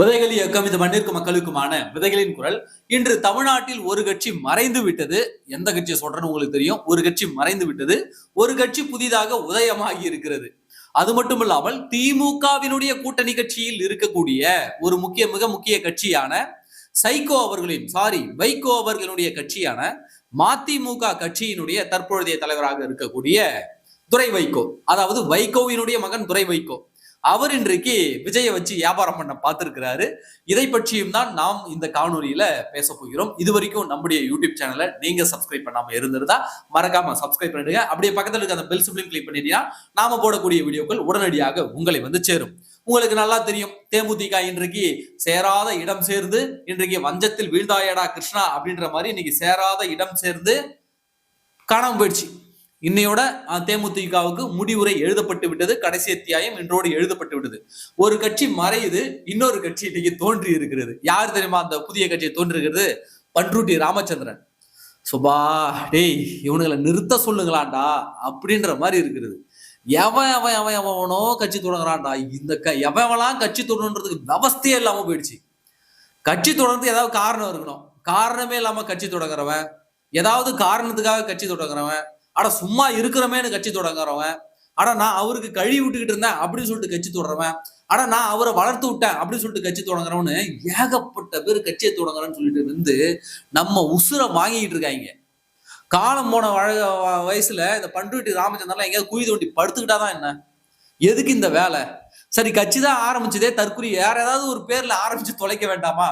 விதைகள் இயக்கம் இந்த மண்ணிற்கு மக்களுக்குமான விதைகளின் குரல். இன்று தமிழ்நாட்டில் ஒரு கட்சி மறைந்து விட்டது. எந்த கட்சியை சொல்றேன்னு உங்களுக்கு தெரியும். ஒரு கட்சி மறைந்து விட்டது. ஒரு கட்சி புதிதாக உதயமாகி இருக்கிறது. அது மட்டும் இல்லாமல் திமுகவினுடைய கூட்டணி கட்சியில் இருக்கக்கூடிய ஒரு முக்கிய மிக முக்கிய கட்சியான சைகோ அவர்களின் சாரி வைகோ அவர்களுடைய கட்சியான மதிமுக கட்சியினுடைய தற்பொழுதைய தலைவராக இருக்கக்கூடிய துரை வைகோ அதாவது வைகோவினுடைய மகன் துரை வைகோ அவர் இன்றைக்கு விஜயை வச்சு வியாபாரம் பண்ண பார்த்திருக்கிறாரு. இதை பற்றியும் தான் நாம் இந்த காணொலியில பேச போகிறோம். இது வரைக்கும் நம்முடைய யூடியூப் சேனலை நீங்க சப்ஸ்கிரைப் பண்ணாம இருந்திருந்தா மறக்காம சப்ஸ்கிரைப் பண்ணிடுங்க. அப்படியே பக்கத்தில் இருக்க அந்த பெல் சிப்ளையும் கிளிக் பண்ணிட்டீங்கன்னா நாம போடக்கூடிய வீடியோக்கள் உடனடியாக உங்களை வந்து சேரும். உங்களுக்கு நல்லா தெரியும். தேமுதிக இன்றைக்கு சேராத இடம் சேர்ந்து இன்றைக்கு வஞ்சத்தில் வீழ்ந்தாயடா கிருஷ்ணா அப்படின்ற மாதிரி இன்னைக்கு சேராத இடம் சேர்ந்து காணாம போயிடுச்சு. இன்னையோட தேமுதிகவுக்கு முடிவுரை எழுதப்பட்டு விட்டது கடைசி அத்தியாயம் இன்றோடு எழுதப்பட்டு விட்டது ஒரு கட்சி மறையுது இன்னொரு கட்சி இன்னைக்கு தோன்றி இருக்கிறது யார் தெரியுமா அந்த புதிய கட்சி தோன்றிருக்கிறது? பன்ருட்டி ராமச்சந்திரன். சுபா டேய் இவனுங்களை நிறுத்த சொல்லுங்களாண்டா அப்படின்ற மாதிரி இருக்கிறது. எவன் எவன் எவன் எவனோ கட்சி தொடங்குறான்டா. இந்த க எவன்லாம் கட்சி தொடங்குறதுக்கு விவஸ்தையே இல்லாம போயிடுச்சு. கட்சி தொடர்ந்து ஏதாவது காரணம் இருக்கணும். காரணமே இல்லாம கட்சி தொடங்குறவன் ஏதாவது காரணத்துக்காக கட்சி தொடங்குறவன் அட சும்மா இருக்கிறமேனு கட்சி தொடங்குறவன் அட நான் அவருக்கு கழுவி விட்டுக்கிட்டு இருந்தேன் அப்படின்னு சொல்லிட்டு கட்சி தொடர்றவன். அட நான் அவரை வளர்த்து விட்டேன் அப்படின்னு சொல்லிட்டு கட்சி தொடங்குறவனு ஏகப்பட்ட பேர் கட்சியை தொடங்குறேன்னு சொல்லிட்டு இருந்து நம்ம உசுரை வாங்கிக்கிட்டு இருக்காங்க. காலம் போன வழ வயசுல இந்த பண்ருட்டி ராமச்சந்திரன்லாம் எங்கேயாவது குழி தோண்டி படுத்துக்கிட்டாதான் என்ன? எதுக்கு இந்த வேலை? சரி கட்சி தான் ஆரம்பிச்சதே தற்குறி வேற ஏதாவது ஒரு பேர்ல ஆரம்பிச்சு தொலைக்க வேண்டாமா?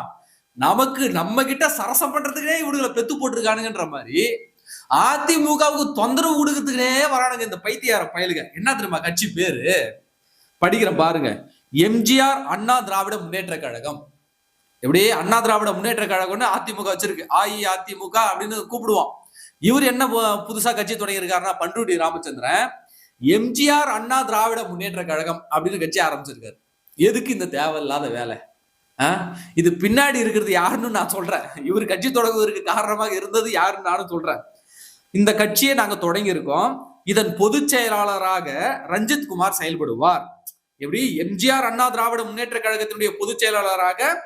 நமக்கு நம்ம கிட்ட சரசம் பண்றதுக்கே இவனுங்களை பெத்து போட்டிருக்கானுங்கன்ற மாதிரி அதிமுகவுக்கு தொந்தரவு கொடுக்கறதுக்குனே வரானுங்க இந்த பைத்தியார பயலுங்க என்ன தெரியுமா கட்சி பேரு? படிக்கிறேன் பாருங்க. எம்ஜிஆர் அண்ணா திராவிட முன்னேற்ற கழகம். எப்படி அண்ணா திராவிட முன்னேற்ற கழகம்னு அதிமுக வச்சிருக்கு. அஇஅதிமுக அப்படின்னு கூப்பிடுவோம். இவர் என்ன புதுசா கட்சி தொடங்கியிருக்காருன்னா பண்ருட்டி ராமச்சந்திரன். எம்ஜிஆர் அண்ணா திராவிட முன்னேற்ற கழகம் அப்படின்னு கட்சி ஆரம்பிச்சிருக்காரு. எதுக்கு இந்த தேவையில்லாத வேலை? ஆ? இது பின்னாடி இருக்கிறது யாருன்னு நான் சொல்றேன். இவர் கட்சி தொடங்குவதற்கு காரணமாக இருந்தது யாருன்னு நானும் சொல்றேன். இந்த கட்சியை நாங்க தொடங்கி இருக்கோம் இதன் பொதுச் செயலாளராக ரஞ்சித் குமார் செயல்படுவார். எப்படி? எம்ஜிஆர் அண்ணா திராவிட முன்னேற்ற கழகத்தினுடைய பொதுச் செயலாளராக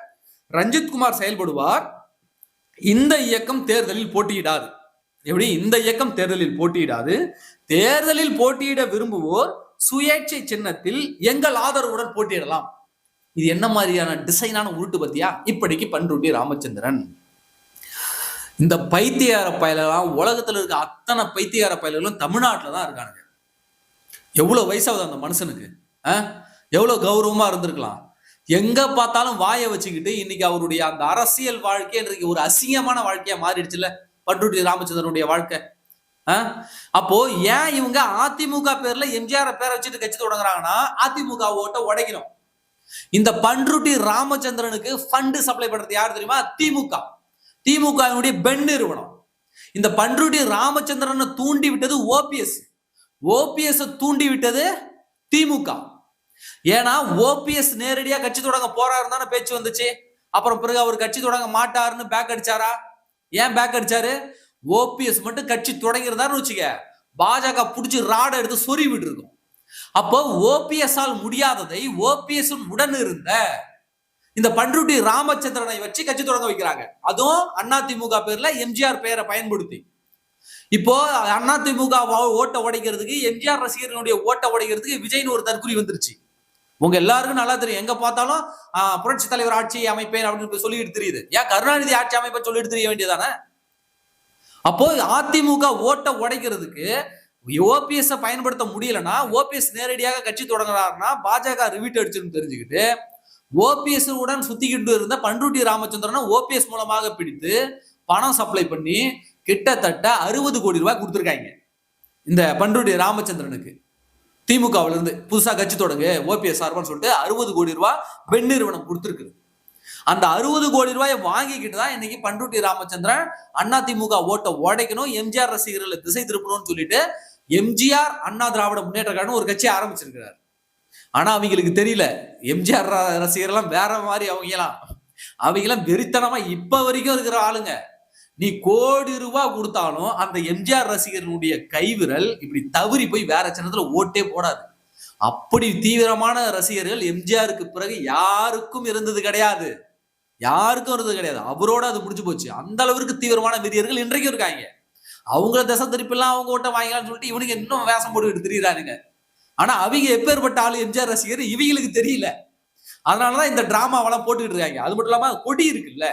ரஞ்சித் குமார் செயல்படுவார். இந்த இயக்கம் தேர்தலில் போட்டியிடாது. எப்படி? இந்த இயக்கம் தேர்தலில் போட்டியிடாது. தேர்தலில் போட்டியிட விரும்புவோர் சுயேட்சை சின்னத்தில் எங்கள் ஆதரவுடன் போட்டியிடலாம். இது என்ன மாதிரியான டிசைனான உருட்டு பத்தியா? இப்படிக்கு பண்ருட்டி ராமச்சந்திரன். இந்த பைத்தியார பயலெல்லாம் உலகத்தில் இருக்க அத்தனை பைத்தியார பயல்களும் தமிழ்நாட்டில் தான் இருக்கானுங்க. எவ்வளோ வயசாகுது அந்த மனுஷனுக்கு? ஆ? கௌரவமாக இருந்திருக்கலாம்? எங்கே பார்த்தாலும் வாயை வச்சுக்கிட்டு இன்னைக்கு அவருடைய அந்த அரசியல் வாழ்க்கை இன்றைக்கு ஒரு அசிங்கமான வாழ்க்கையா மாறிடுச்சுல பண்ருட்டி ராமச்சந்திரனுடைய வாழ்க்கை. ஆ? அப்போ ஏன் இவங்க அதிமுக பேர்ல எம்ஜிஆர் பேரை வச்சுட்டு கட்சி தொடங்குறாங்கன்னா அதிமுக ஓட்ட உடைக்கணும். இந்த பண்ருட்டி ராமச்சந்திரனுக்கு ஃபண்டு சப்ளை பண்றது யார் தெரியுமா? திமுக. திமுகவினுடைய பெண் நிறுவனம். இந்த பண்ருட்டி ராமச்சந்திரனை தூண்டி விட்டது ஓபிஎஸ். ஓபிஎஸ் தூண்டி விட்டது திமுக. ஏன்னா ஓபிஎஸ் நேரடியா கட்சி தொடங்க போறாருன்னு தானே பேச்சு வந்துச்சு. அப்புறம் பிறகு அவர் கட்சி தொடங்க மாட்டாருன்னு பேக் அடிச்சாரா? ஏன் பேக் அடிச்சாரு? ஓபிஎஸ் மட்டும் கட்சி தொடங்கியிருந்தாருன்னு வச்சுக்க பாஜக புடிச்சு ராட எடுத்து சொறி விட்டு இருக்கும் அப்போ ஓபிஎஸ் ஆல் முடியாததை ஓபிஎஸ் உடன் இருந்த இந்த பண்ருட்டி ராமச்சந்திரனை வச்சு கட்சி தொடங்க வைக்கிறாங்க. அதுவும் அதிமுக பேர்ல எம்ஜிஆர் பெயரை பயன்படுத்தி. இப்போ அதிமுக வா- ஓட்ட உடைக்கிறதுக்கு எம்ஜிஆர் ரசிகர்களுடைய ஓட்ட உடைக்கிறதுக்கு விஜய்னு ஒரு தற்குறி வந்துருச்சு. உங்க எல்லாருக்கும் நல்லா தெரியும். எங்க பார்த்தாலும் புரட்சி தலைவர் ஆட்சி அமைப்பேன் அப்படின்னு சொல்லிட்டு தெரியுது. ஏன் கருணாநிதி ஆட்சி அமைப்பை சொல்லிட்டு தெரிய வேண்டியதானே? அப்போ அதிமுக ஓட்ட உடைக்கிறதுக்கு ஓபிஎஸ் பயன்படுத்த முடியலன்னா ஓபிஎஸ் நேரடியாக கட்சி தொடங்குறாருன்னா பாஜக ரிவீட் அடிச்சுன்னு தெரிஞ்சுக்கிட்டு ஓபிஎஸ் உடன் சுத்திக்கிட்டு இருந்த பண்ருட்டி ராமச்சந்திரனை ஓபிஎஸ் மூலமாக பிடித்து பணம் சப்ளை பண்ணி கிட்டத்தட்ட அறுபது கோடி ரூபாய் கொடுத்துருக்காங்க. இந்த பண்ருட்டி ராமச்சந்திரனுக்கு. திமுகவுல இருந்து புதுசா கட்சி தொடங்கு ஓபிஎஸ் சார்பான்னு சொல்லிட்டு அறுபது கோடி ரூபாய் பெண் நிறுவனம் கொடுத்துருக்குது. அந்த அறுபது கோடி ரூபாயை வாங்கிக்கிட்டு தான் இன்னைக்கு பண்ருட்டி ராமச்சந்திரன் அண்ணா திமுக ஓட்டை உடைக்கணும் எம்ஜிஆர் ரசிகர்களை திசை திருப்பணும்னு சொல்லிட்டு எம்ஜிஆர் அண்ணா திராவிட முன்னேற்ற கழகம் ஒரு கட்சியை ஆரம்பிச்சிருக்கிறார். ஆனா அவங்களுக்கு தெரியல. எம்ஜிஆர் ர- ரசிகர்லாம் வேற மாதிரி அவங்கலாம் அவங்கலாம் வெறித்தனமா இப்ப வரைக்கும் இருக்கிற ஆளுங்க. நீ கோடி ரூபா கொடுத்தாலும் அந்த எம்ஜிஆர் ரசிகர்களுடைய கைவிரல் இப்படி தவறி போய் வேற சின்னத்துல ஓட்டே போடாது. அப்படி தீவிரமான ரசிகர்கள் எம்ஜிஆருக்கு பிறகு யாருக்கும் இருந்தது கிடையாது. யாருக்கும் இருந்தது கிடையாது. அவரோட அது முடிஞ்சு போச்சு. அந்த அளவிற்கு தீவிரமான வெறியர்கள் இன்றைக்கும் இருக்காங்க. அவங்கள திசை திருப்பிலாம் அவங்க ஓட்ட வாங்கலாம்னு சொல்லிட்டு இவனுக்கு இன்னும் வேஷம் போட்டுக்கிட்டு திரியிறானுங்க. ஆனா அவங்க எப்பேற்பட்ட ஆளு எம்ஜிஆர் ரசிகர்? இவங்களுக்கு தெரியல. அதனாலதான் இந்த டிராமாவெல்லாம் போட்டுக்கிட்டு இருக்காங்க. அது மட்டும் இல்லாம கொடி இருக்குல்ல?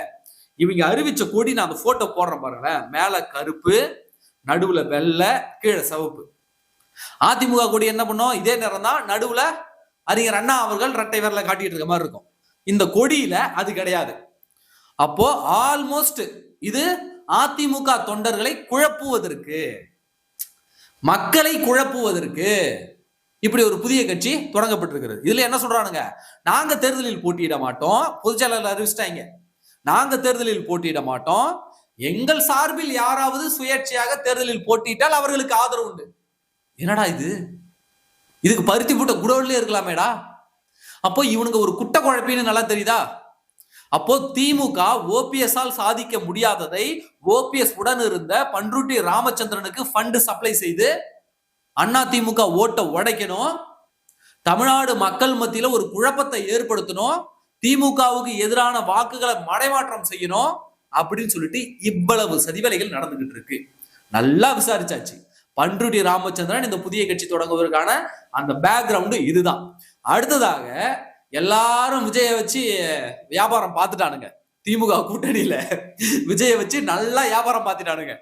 இவங்க அறிவிச்ச கொடி நான் அந்த போட்டோ போடுறேன் பாருங்களேன். மேல கருப்பு நடுவுல வெள்ளை கீழே சிவப்பு. அதிமுக கொடி என்ன பண்ணும்? இதே நேரம் தான் நடுவுல அறிஞர் அண்ணா அவர்கள் ரெட்டை விரல காட்டிட்டு இருக்க மாதிரி இருக்கும். இந்த கொடியில அது கிடையாது. அப்போ ஆல்மோஸ்ட் இது அதிமுக தொண்டர்களை குழப்புவதற்கு மக்களை குழப்புவதற்கு இப்படி ஒரு புதிய கட்சி தொடங்கப்பட்டிருக்கிறது. இதுல என்ன சொல்றானுங்க? நாங்க தேர்தலில் போட்டியிட மாட்டோம். பொதுச்செயலாளர் அறிவிச்சிட்டாங்க. நாங்க தேர்தலில் போட்டியிட மாட்டோம். எங்கள் சார்பில் யாராவது சுயேட்சையாக தேர்தலில் போட்டியிட்டால் அவர்களுக்கு ஆதரவு உண்டு. என்னடா இது? இதுக்கு பருத்தி போட்ட குடோன்லயே இருக்கலாமேடா. அப்போ இவனுக்கு ஒரு குட்ட குழப்பின்னு நல்லா தெரியுதா? அப்போ திமுக ஓபிஎஸ் ஆல் சாதிக்க முடியாததை ஓபிஎஸ் உடன் இருந்த பன்ருட்டி ராமச்சந்திரனுக்கு ஃபண்டு சப்ளை செய்து அண்ணா திமுக ஓட்டை உடைக்கணும். தமிழ்நாடு மக்கள் மத்தியில ஒரு குழப்பத்தை ஏற்படுத்தணும். திமுகவுக்கு எதிரான வாக்குகளை மடைமாற்றம் செய்யணும் அப்படின்னு சொல்லிட்டு இவ்வளவு சதிவேலைகள் நடந்துகிட்டு இருக்கு. நல்லா விசாரிச்சாச்சு. பன்ருடி ராமச்சந்திரன் இந்த புதிய கட்சி தொடங்குவதற்கான அந்த பேக்ரவுண்டு இதுதான். அடுத்ததாக எல்லாரும் விஜயை வச்சு வியாபாரம் பார்த்துட்டானுங்க. திமுக கூட்டணியில விஜயை வச்சு நல்லா வியாபாரம் பார்த்துட்டானுங்க.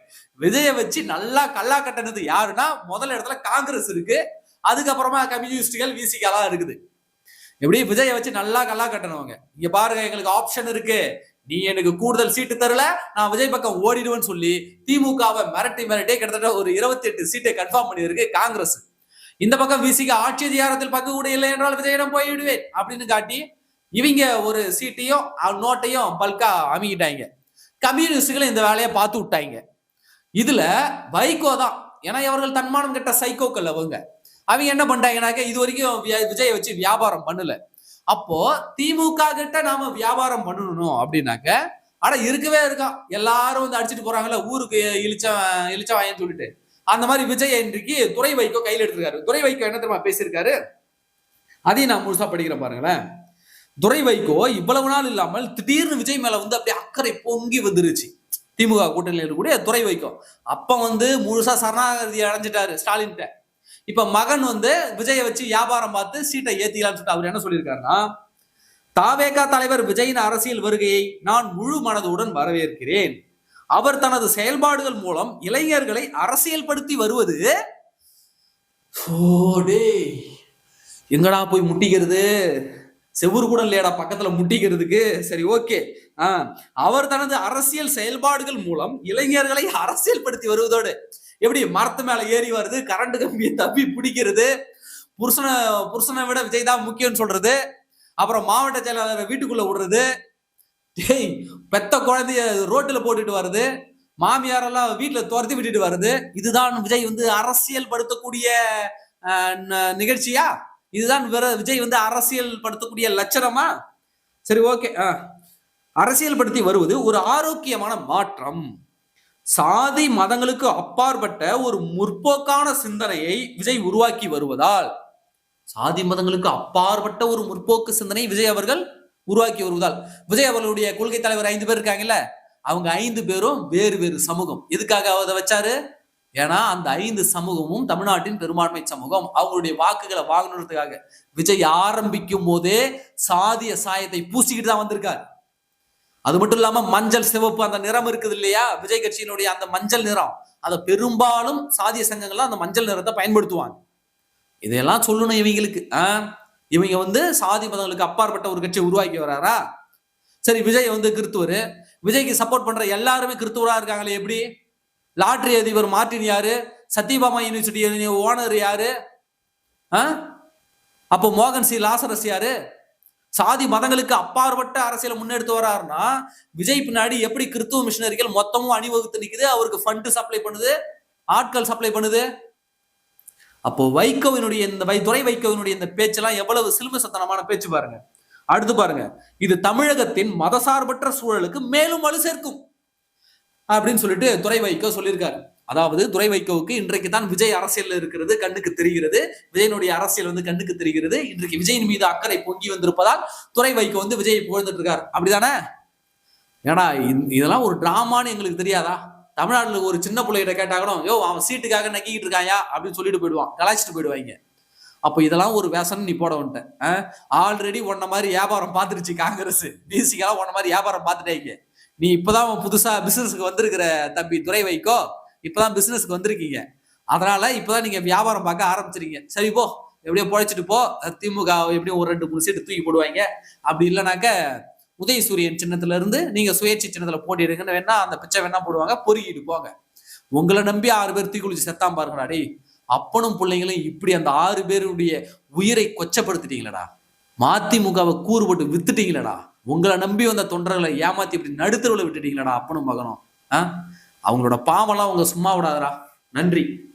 விஜயை வச்சு நல்லா கல்லா கட்டினது யாருன்னா முதல் இடத்துல காங்கிரஸ் இருக்கு. அதுக்கப்புறமா கம்யூனிஸ்டுகள் விசிகெல்லாம் இருக்குது. எப்படி? விஜயை வச்சு நல்லா கல்லா கட்டணவங்க இங்க பாருங்க எங்களுக்கு ஆப்ஷன் இருக்கு. நீ எனக்கு கூடுதல் சீட்டு தரல நான் விஜய் பக்கம் ஓடிடுவேன்னு சொல்லி திமுகவை மிரட்டி மிரட்டே கிட்டத்தட்ட ஒரு இருபத்தி எட்டு சீட்டை கன்ஃபார்ம் பண்ணியிருக்கு காங்கிரஸ். இந்த பக்கம் விசிக ஆட்சி அதிகாரத்தில் பங்கு கூட இல்லை என்றால் விஜயிடம் போய்விடுவேன் அப்படின்னு காட்டி இவங்க ஒரு சீட்டையும் நோட்டையும் பல்கா அமுகிட்டாங்க கம்யூனிஸ்டுகளும் இந்த வேலையை பார்த்து விட்டாங்க. இதுல வைகோ தான். ஏன்னா இவர்கள் தன்மானம் கெட்ட சைக்கோக்கள் அவங்க. அவங்க என்ன பண்ணிட்டாங்கனாக்க இது வரைக்கும் வி- விஜயை வச்சு வியாபாரம் பண்ணல. அப்போ திமுக கிட்ட நாம வியாபாரம் பண்ணணும் அப்படின்னாக்க ஆனா இருக்கவே இருக்கான். எல்லாரும் வந்து அடிச்சிட்டு போறாங்கல்ல ஊருக்கு இழிச்ச இழிச்ச வாயன்னு சொல்லிட்டு. அந்த மாதிரி விஜய் இன்றைக்கு துறை வைக்கோ கையில் எடுத்திருக்காரு. துறை வைக்கோ என்ன தெரியுமா பேசியிருக்காரு? அதையும் நான் முழுசா படிக்கிறேன் பாருங்களேன். துரை வைகோ இவ்வளவு நாள் இல்லாமல் திடீர்னு விஜய் மேல வந்து அப்படியே அக்கறை பொங்கி வந்துருச்சு. திமுக கூட்டணியில் இருக்கக்கூடிய துறை வைகோ அப்ப வந்து முழுசா சரணாகதி அடைஞ்சிட்டாரு ஸ்டாலின்கிட்ட. இப்ப மகன் வந்து விஜயை வச்சு வியாபாரம் பார்த்து சீட்டை ஏத்திக்கலாம்னு சொல்லிட்டு அவர் என்ன சொல்லியிருக்காருன்னா தாவேகா தலைவர் விஜயின் அரசியல் வருகையை நான் முழு மனதுடன் வரவேற்கிறேன். அவர் தனது செயல்பாடுகள் மூலம் இளைஞர்களை அரசியல்படுத்தி வருவது எங்கடா போய் முட்டிக்கிறது? செவ்வறு கூட இல்லையடா பக்கத்துல முட்டிக்கிறதுக்கு? சரி ஓகே அவர் தனது அரசியல் செயல்பாடுகள் மூலம் இளைஞர்களை அரசியல்படுத்தி வருவதோடு எப்படி மரத்து மேல ஏறி வருது கரண்ட் கம்பியை தப்பி பிடிக்கிறது புருஷனை புருஷனை விட விஜய் தான் முக்கியம்னு சொல்றது அப்புறம் மாவட்ட செயலாளரை வீட்டுக்குள்ள விடுறது டேய் பெத்த குழந்தைய ரோட்டில் போட்டுட்டு வருது மாமியாரெல்லாம் வீட்டில் துரத்தி விட்டுட்டு வருது. இதுதான் விஜய் வந்து அரசியல் படுத்தக்கூடிய நிகழ்ச்சியா? இதுதான் வேற விஜய் வந்து அரசியல் படுத்தக்கூடிய லட்சணமா? சரி ஓகே அரசியல் படுத்தி வருவது ஒரு ஆரோக்கியமான மாற்றம். சாதி மதங்களுக்கு அப்பாற்பட்ட ஒரு முற்போக்கான சிந்தனையை விஜய் உருவாக்கி வருவதால் சாதி மதங்களுக்கு அப்பாற்பட்ட ஒரு முற்போக்கு சிந்தனை விஜய் அவர்கள் உருவாக்கி வருவதால் விஜய் அவர்களுடைய கொள்கை தலைவர் ஐந்து பேர் இருக்காங்கல்ல அவங்க ஐந்து பேரும் வேறு வேறு சமூகம். எதுக்காக அதை வச்சாரு? ஏன்னா அந்த ஐந்து சமூகமும் தமிழ்நாட்டின் பெரும்பான்மை சமூகம். அவங்களுடைய வாக்குகளை வாங்கணுன்றதுக்காக விஜய் ஆரம்பிக்கும் போதே சாதிய சாயத்தை பூசிக்கிட்டு தான் வந்திருக்காரு. அது மட்டும் இல்லாம மஞ்சள் சிவப்பு அந்த நிறம் இருக்குது இல்லையா? விஜய் கட்சியினுடைய அந்த மஞ்சள் நிறம். அதை பெரும்பாலும் சாதிய சங்கங்கள்லாம் அந்த மஞ்சள் நிறத்தை பயன்படுத்துவாங்க. இதையெல்லாம் சொல்லணும் இவங்களுக்கு. இவங்க வந்து சாதி மதங்களுக்கு அப்பாற்பட்ட ஒரு கட்சியை உருவாக்கி வராரா? சரி விஜய் வந்து கிறித்துவர். விஜய்க்கு சப்போர்ட் பண்ற எல்லாருமே கிறித்துவரா இருக்காங்களே எப்படி? லாட்ரி அதிபர் மார்டின் யாரு? சத்யபாமா யூனிவர்சிட்டி ஓனர் யாரு? ஆ? அப்போ மோகன் சி. லாசரஸ் யாரு? சாதி மதங்களுக்கு அப்பாற்பட்ட அரசியலை முன்னெடுத்து வராருன்னா விஜய் பின்னாடி எப்படி கிறித்துவ மிஷினரிகள் மொத்தமும் அணிவகுத்து நிக்குது அவருக்கு ஃபண்டு சப்ளை பண்ணுது ஆட்கள் சப்ளை பண்ணுது? அப்போ வைகோவினுடைய இந்த வை துறை வைகோவினுடைய இந்த பேச்செல்லாம் எவ்வளவு சிலுமசத்தனமான பேச்சு பாருங்க. அடுத்து பாருங்க. இது தமிழகத்தின் மதசார்பற்ற சூழலுக்கு மேலும் வலு சேர்க்கும். அப்படின்னு சொல்லிட்டு துறை வைகோ சொல்லியிருக்காரு. அதாவது துறை வைகோவுக்கு இன்றைக்கு தான் விஜய் அரசியல் இருக்கிறது கண்ணுக்கு தெரிகிறது. விஜயனுடைய அரசியல் வந்து கண்ணுக்கு தெரிகிறது. இன்றைக்கு விஜயின் மீது அக்கறை பொங்கி வந்திருப்பதால் துறை வைகோ வந்து விஜய் புகழ்ந்துட்டு இருக்காரு அப்படிதானே? ஏன்னா இதெல்லாம் ஒரு டிராமான்னு எங்களுக்கு தெரியாதா? தமிழ்நாட்டில் ஒரு சின்ன பிள்ளைகிட்ட கேட்டாகணும் யோ அவன் சீட்டுக்காக நக்கிக்கிட்டு இருக்காயா? அப்படின்னு சொல்லிட்டு போயிடுவான். கலாய்ச்சிட்டு போயிடுவாங்க. அப்போ இதெல்லாம் ஒரு வேஷம் நீ போட வந்துட்ட. ஆல்ரெடி உன்ன மாதிரி வியாபாரம் பார்த்துருச்சு காங்கிரஸ். பிசிக்கெல்லாம் உன்ன மாதிரி வியாபாரம் பார்த்துட்டாங்க. நீ இப்பதான் புதுசா பிசினஸ்க்கு வந்திருக்கிற தம்பி துரை வைக்கோ இப்பதான் பிசினஸ்க்கு வந்திருக்கீங்க. அதனால இப்பதான் நீங்க வியாபாரம் பார்க்க ஆரம்பிச்சிருங்க சரி போ எப்படியோ பொழைச்சிட்டு போ திமுக எப்படியும் ஒரு ரெண்டு மூணு சீட்டு தூக்கி போடுவாங்க. அப்படி இல்லைனாக்க உதயசூரியன் சின்னத்துல இருந்து நீங்க சுயேட்சை சின்னத்துல போட்டிடுங்கன்னு வேணா அந்த பிச்சை வேணா போடுவாங்க பொறுக்கிட்டு போங்க. உங்களை நம்பி ஆறு பேர் தூக்கி குளிச்சு செத்தாம் பாருங்கடா அப்பனும் பிள்ளைங்களும் இப்படி அந்த ஆறு பேருடைய உயிரை கொச்சப்படுத்திட்டீங்களடா. மதிமுகவை கூறுபட்டு வித்துட்டீங்களடா. உங்களை நம்பி வந்த தொண்டர்களை ஏமாத்தி இப்படி நடுத்தருவில் விட்டுட்டீங்களாடா அப்பனும் மகனும். ஆ? அவங்களோட பாவம்லாம் அவங்க சும்மா விடாதரா நன்றி.